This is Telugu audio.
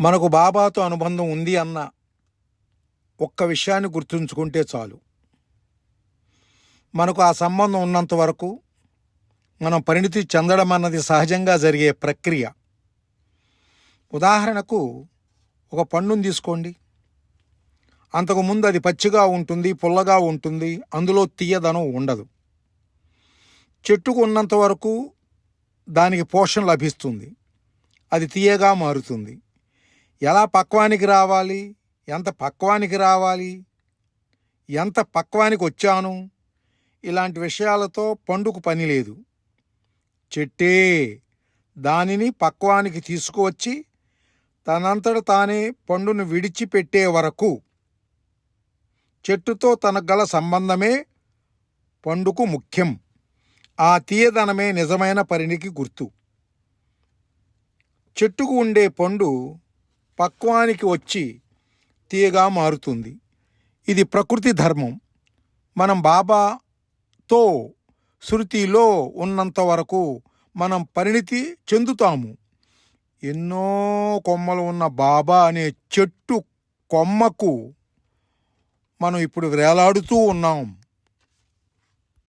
మనకు బాబాతో అనుబంధం ఉంది అన్న ఒక్క విషయాన్ని గుర్తుంచుకుంటే చాలు. మనకు ఆ సంబంధం ఉన్నంత వరకు మనం పరిణితి చెందడం అన్నది సహజంగా జరిగే ప్రక్రియ. ఉదాహరణకు ఒక పండును తీసుకోండి. అంతకుముందు అది పచ్చిగా ఉంటుంది పుల్లగా ఉంటుంది అందులో తీయదనం ఉండదు. చెట్టుకు ఉన్నంత వరకు దానికి పోషణ లభిస్తుంది. అది తీయగా మారుతుంది. ఎలా పక్వానికి రావాలి? ఎంత పక్వానికి రావాలి? ఎంత పక్వానికి వచ్చాను? ఇలాంటి విషయాలతో పండుకు పని లేదు. చెట్టే దానిని పక్వానికి తీసుకువచ్చి తనంతట తానే పండును విడిచిపెట్టే వరకు చెట్టుతో తనకు గల సంబంధమే పండుకు ముఖ్యం. ఆ తీయదనమే నిజమైన పరిణికి గుర్తు. చెట్టుకు ఉండే పండు పక్వానికి వచ్చి తీయగా మారుతుంది. ఇది ప్రకృతి ధర్మం. మనం బాబాతో శృతిలో ఉన్నంత వరకు మనం పరిణితి చెందుతాము. ఎన్నో కొమ్మలు ఉన్న బాబా అనే చెట్టు కొమ్మకు మనం ఇప్పుడు వేలాడుతూ ఉన్నాం.